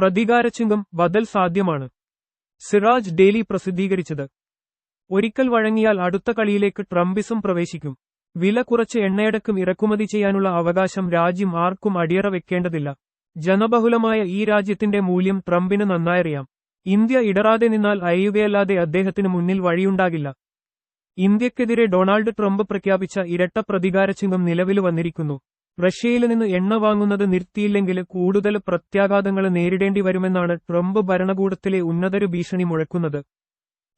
പ്രതികാരച്ചുങ്കം ബദൽ സാധ്യമാണ്. സിറാജ് ഡെയിലി പ്രസിദ്ധീകരിച്ചത്. ഒരിക്കൽ വഴങ്ങിയാൽ അടുത്ത കളിയിലേക്ക് ട്രംപിസും പ്രവേശിക്കും. വില കുറച്ച് എണ്ണയടക്കം ഇറക്കുമതി ചെയ്യാനുള്ള അവകാശം രാജ്യം ആർക്കും അടിയറ വെക്കേണ്ടതില്ല. ജനബഹുലമായ ഈ രാജ്യത്തിന്റെ മൂല്യം ട്രംപിന് നന്നായറിയാം ഇന്ത്യ ഇടറാതെ നിന്നാൽ അയ്യുകയല്ലാതെ അദ്ദേഹത്തിന് മുന്നിൽ വഴിയുണ്ടാകില്ല. ഇന്ത്യക്കെതിരെ ഡൊണാൾഡ് ട്രംപ് പ്രഖ്യാപിച്ച ഇരട്ട പ്രതികാരചിഹ്നം നിലവിൽ വന്നിരിക്കുന്നു. റഷ്യയിൽ നിന്ന് എണ്ണ വാങ്ങുന്നത് നിർത്തിയില്ലെങ്കിൽ കൂടുതൽ പ്രത്യാഘാതങ്ങൾ നേരിടേണ്ടി വരുമെന്നാണ് ട്രംപ് ഭരണകൂടത്തിലെ ഉന്നതരു ഭീഷണി മുഴക്കുന്നത്.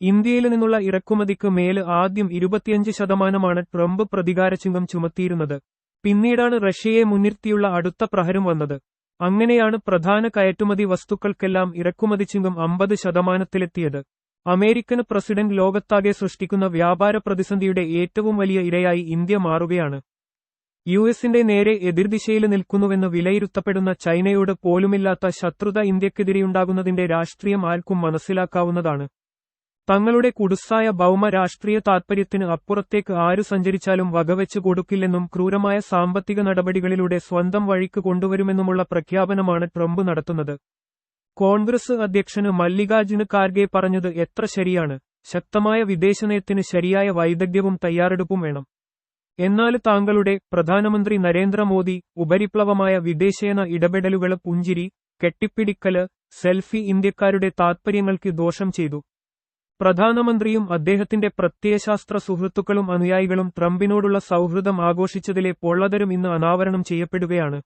ഇന്ത്യയിൽ നിന്നുള്ള ഇറക്കുമതിക്ക് മേൽ ആദ്യം ഇരുപത്തിയഞ്ച് ശതമാനമാണ് ട്രംപ് പ്രതികാരചിഹ്നം ചുമത്തിയിരുന്നത്. പിന്നീടാണ് റഷ്യയെ മുൻനിർത്തിയുള്ള അടുത്ത പ്രഹരം വന്നത്. അങ്ങനെയാണ് പ്രധാന കയറ്റുമതി വസ്തുക്കൾക്കെല്ലാം ഇറക്കുമതി ചിങ്കം അമ്പത് ശതമാനത്തിലെത്തിയത്. അമേരിക്കൻ പ്രസിഡന്റ് ലോകത്താകെ സൃഷ്ടിക്കുന്ന വ്യാപാര പ്രതിസന്ധിയുടെ ഏറ്റവും വലിയ ഇരയായി ഇന്ത്യ മാറുകയാണ്. യു എസിന്റെ നേരെ എതിർദിശയിൽ നിൽക്കുന്നുവെന്ന് വിലയിരുത്തപ്പെടുന്ന ചൈനയോട് പോലുമില്ലാത്ത ശത്രുത ഇന്ത്യക്കെതിരെയുണ്ടാകുന്നതിന്റെ രാഷ്ട്രീയം ആർക്കും മനസ്സിലാക്കാവുന്നതാണ്. തങ്ങളുടെ കുടുസായ ഭൗമ രാഷ്ട്രീയ താൽപര്യത്തിന് അപ്പുറത്തേക്ക് ആരു സഞ്ചരിച്ചാലും വകവെച്ചു കൊടുക്കില്ലെന്നും ക്രൂരമായ സാമ്പത്തിക നടപടികളിലൂടെ സ്വന്തം വഴിക്ക് കൊണ്ടുവരുമെന്നുമുള്ള പ്രഖ്യാപനമാണ് ട്രംപ് നടത്തുന്നത്. കോൺഗ്രസ് അധ്യക്ഷന് മല്ലികാർജുന ഖാർഗെ പറഞ്ഞത് എത്ര ശരിയാണ്. ശക്തമായ വിദേശനയത്തിന് ശരിയായ വൈദഗ്ധ്യവും തയ്യാറെടുപ്പും വേണം. എന്നാൽ താങ്കളുടെ പ്രധാനമന്ത്രി നരേന്ദ്രമോദി ഉപരിപ്ലവമായ വിദേശേന ഇടപെടലുകൾ പുഞ്ചിരി കെട്ടിപ്പിടിക്കൽ സെൽഫി ഇന്ത്യക്കാരുടെ താത്പര്യങ്ങൾക്ക് ദോഷം ചെയ്തു. പ്രധാനമന്ത്രിയും അദ്ദേഹത്തിന്റെ പ്രത്യയശാസ്ത്ര സുഹൃത്തുക്കളും അനുയായികളും ട്രംപിനോടുള്ള സൗഹൃദം ആഘോഷിച്ചതിലെ പൊള്ളതരും ഇന്ന് അനാവരണം ചെയ്യപ്പെടുകയാണ്.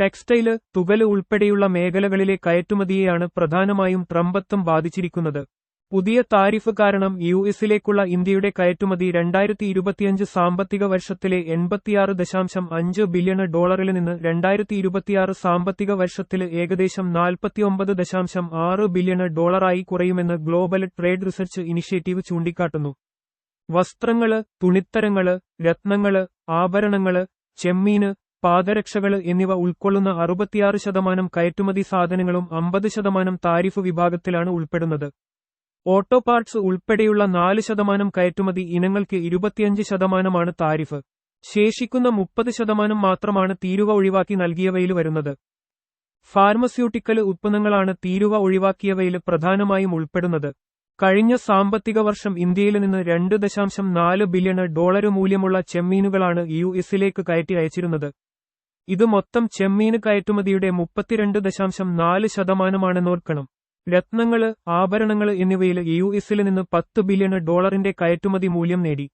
ടെക്സ്റ്റൈൽ തുകൽ ഉൾപ്പെടെയുള്ള മേഖലകളിലെ കയറ്റുമതിയെയാണ് പ്രധാനമായും ട്രംപത്തും ബാധിച്ചിരിക്കുന്നത്. പുതിയ താരിഫ് കാരണം യു എസിലേക്കുള്ള ഇന്ത്യയുടെ കയറ്റുമതി രണ്ടായിരത്തി ഇരുപത്തിയഞ്ച് സാമ്പത്തിക വർഷത്തിലെ എൺപത്തിയാറ് ദശാംശം അഞ്ച് ബില്യൺ ഡോളറിൽ നിന്ന് രണ്ടായിരത്തി ഇരുപത്തിയാറ് സാമ്പത്തിക വർഷത്തിൽ ഏകദേശം നാൽപ്പത്തിയൊമ്പത് ദശാംശം ആറ് ബില്യൺ ഡോളറായി കുറയുമെന്ന് ഗ്ലോബൽ ട്രേഡ് റിസർച്ച് ഇനിഷ്യേറ്റീവ് ചൂണ്ടിക്കാട്ടുന്നു. വസ്ത്രങ്ങൾ തുണിത്തരങ്ങൾ രത്നങ്ങൾ ആഭരണങ്ങൾ ചെമ്മീന് പാദരക്ഷകൾ എന്നിവ ഉൾക്കൊള്ളുന്ന അറുപത്തിയാറ് ശതമാനം കയറ്റുമതി സാധനങ്ങളും അമ്പത് ശതമാനം താരിഫ് വിഭാഗത്തിലാണ് ഉൾപ്പെടുന്നത്. ഓട്ടോ പാർട്സ് ഉൾപ്പെടെയുള്ള നാല് ശതമാനം കയറ്റുമതി ഇനങ്ങൾക്ക് ഇരുപത്തിയഞ്ച് ശതമാനമാണ് താരിഫ്. ശേഷിക്കുന്ന മുപ്പത് ശതമാനം മാത്രമാണ് തീരുവ ഒഴിവാക്കി നൽകിയവയിൽ വരുന്നത്. ഫാർമസ്യൂട്ടിക്കൽ ഉത്പന്നങ്ങളാണ് തീരുവ ഒഴിവാക്കിയവയിൽ പ്രധാനമായും ഉൾപ്പെടുന്നത്. കഴിഞ്ഞ സാമ്പത്തിക വർഷം ഇന്ത്യയിൽ നിന്ന് രണ്ട് ദശാംശം നാല് ബില്യൺ ഡോളർ മൂല്യമുള്ള ചെമ്മീനുകളാണ് യു എസിലേക്ക് കയറ്റി അയച്ചിരുന്നത്. ഇത് മൊത്തം ചെമ്മീന് കയറ്റുമതിയുടെ മുപ്പത്തിരണ്ട് ദശാംശം നാല് ശതമാനമാണെന്നോർക്കണം രത്നങ്ങൾ ആഭരണങ്ങൾ എന്നിവയിൽ യു എസിൽ നിന്ന് പത്ത് ബില്യൺ ഡോളറിന്റെ കയറ്റുമതി മൂല്യം നേടി.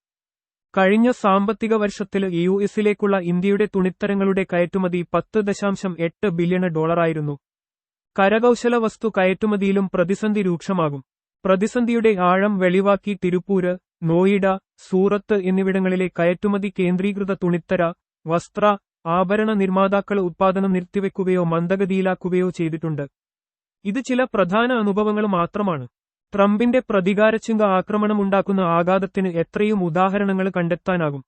കഴിഞ്ഞ സാമ്പത്തിക വർഷത്തിൽ യു എസിലേക്കുള്ള ഇന്ത്യയുടെ തുണിത്തരങ്ങളുടെ കയറ്റുമതി പത്ത് ദശാംശം എട്ട് ബില്യൺ ഡോളറായിരുന്നു. കരകൗശല വസ്തു കയറ്റുമതിയിലും പ്രതിസന്ധി രൂക്ഷമാകും. പ്രതിസന്ധിയുടെ ആഴം വെളിവാക്കി തിരുപ്പൂര് നോയിഡ സൂറത്ത് എന്നിവിടങ്ങളിലെ കയറ്റുമതി കേന്ദ്രീകൃത തുണിത്തര വസ്ത്ര ആഭരണ നിർമ്മാതാക്കൾ ഉത്പാദനം നിർത്തിവെക്കുകയോ മന്ദഗതിയിലാക്കുകയോ ചെയ്തിട്ടുണ്ട്. ഇത് ചില പ്രധാന അനുഭവങ്ങൾ മാത്രമാണ്. ട്രംപിന്റെ പ്രതികാരചിങ്ക ആക്രമണം ഉണ്ടാക്കുന്ന ആഘാതത്തിന് എത്രയും ഉദാഹരണങ്ങൾ കണ്ടെത്താനാകും.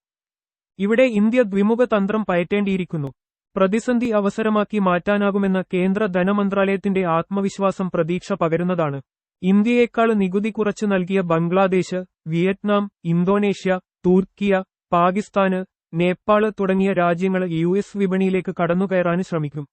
ഇവിടെ ഇന്ത്യ ദ്വിമുഖ തന്ത്രം പയറ്റേണ്ടിയിരിക്കുന്നു. പ്രതിസന്ധി അവസരമാക്കി മാറ്റാനാകുമെന്ന കേന്ദ്ര ധനമന്ത്രാലയത്തിന്റെ ആത്മവിശ്വാസം പ്രതീക്ഷ പകരുന്നതാണ്. ഇന്ത്യയേക്കാൾ നികുതി കുറച്ചു നൽകിയ ബംഗ്ലാദേശ് വിയറ്റ്നാം ഇന്തോനേഷ്യ തുർക്കിയ പാകിസ്ഥാന് നേപ്പാൾ തുടങ്ങിയ രാജ്യങ്ങൾ യു എസ് വിപണിയിലേക്ക് കടന്നുകയറാൻ ശ്രമിക്കും.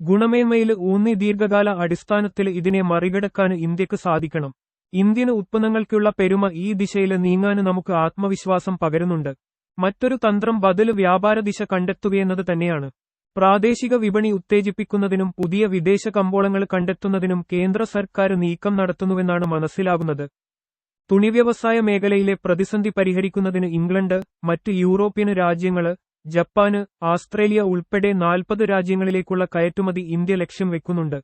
ഗുണമേന്മയിൽ ഊന്നി ദീർഘകാല അടിസ്ഥാനത്തിൽ ഇതിനെ മറികടക്കാൻ ഇന്ത്യയ്ക്ക് സാധിക്കണം. ഇന്ത്യൻ ഉത്പന്നങ്ങൾക്കുള്ള പെരുമ ഈ ദിശയിൽ നീങ്ങാൻ നമുക്ക് ആത്മവിശ്വാസം പകരുന്നുണ്ട്. മറ്റൊരു തന്ത്രം ബദൽ വ്യാപാര ദിശ കണ്ടെത്തുകയെന്നത് തന്നെയാണ്. പ്രാദേശിക വിപണി ഉത്തേജിപ്പിക്കുന്നതിനും പുതിയ വിദേശ കമ്പോളങ്ങൾ കണ്ടെത്തുന്നതിനും കേന്ദ്ര സർക്കാർ നീക്കം നടത്തുന്നുവെന്നാണ് മനസ്സിലാകുന്നത്. തുണി വ്യവസായ മേഖലയിലെ പ്രതിസന്ധി പരിഹരിക്കുന്നതിന് ഇംഗ്ലണ്ട് മറ്റ് യൂറോപ്യൻ രാജ്യങ്ങൾ ജപ്പാന് ആസ്ട്രേലിയ ഉൾപ്പെടെ നാൽപ്പത് രാജ്യങ്ങളിലേക്കുള്ള കയറ്റുമതി ഇന്ത്യ ലക്ഷ്യം വെക്കുന്നുണ്ട്.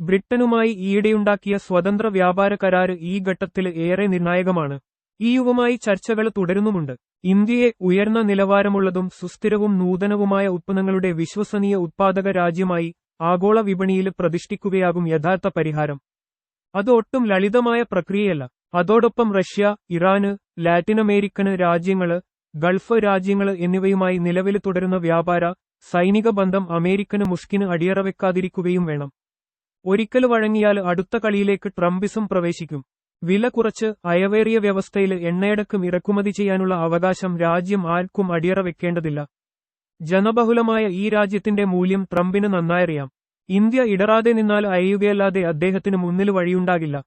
ബ്രിട്ടനുമായി ഈയിടെയുണ്ടാക്കിയ സ്വതന്ത്ര വ്യാപാര കരാറ് ഈ ഘട്ടത്തിൽ ഏറെ നിർണായകമാണ്. ഇയുവുമായി ചർച്ചകൾ തുടരുന്നുമുണ്ട്. ഇന്ത്യയെ ഉയർന്ന നിലവാരമുള്ളതും സുസ്ഥിരവും നൂതനവുമായ ഉത്പന്നങ്ങളുടെ വിശ്വസനീയ ഉത്പാദക രാജ്യമായി ആഗോള വിപണിയിൽ പ്രതിഷ്ഠിക്കുകയാകും യഥാർത്ഥ പരിഹാരം. അത് ഒട്ടും ലളിതമായ പ്രക്രിയയല്ല. അതോടൊപ്പം റഷ്യ ഇറാന് ലാറ്റിനമേരിക്കന് രാജ്യങ്ങൾ ഗൾഫ് രാജ്യങ്ങൾ എന്നിവയുമായി നിലവിൽ തുടരുന്ന വ്യാപാര സൈനിക ബന്ധം അമേരിക്കന് മുഷ്കിന് അടിയറവെക്കാതിരിക്കുകയും വേണം. ഒരിക്കൽ വഴങ്ങിയാൽ അടുത്ത കളിയിലേക്ക് ട്രംപിസം പ്രവേശിക്കും. വില കുറച്ച് അയവേറിയ വ്യവസ്ഥയിൽ എണ്ണയടക്കം ഇറക്കുമതി ചെയ്യാനുള്ള അവകാശം രാജ്യം ആർക്കും അടിയറ വെക്കേണ്ടതില്ല ജനബഹുലമായ ഈ രാജ്യത്തിന്റെ മൂല്യം ട്രംപിന് നന്നായറിയാം. ഇന്ത്യ ഇടറാതെ നിന്നാൽ അയയുകയല്ലാതെ അദ്ദേഹത്തിന് മുന്നിൽ വഴിയുണ്ടാകില്ല.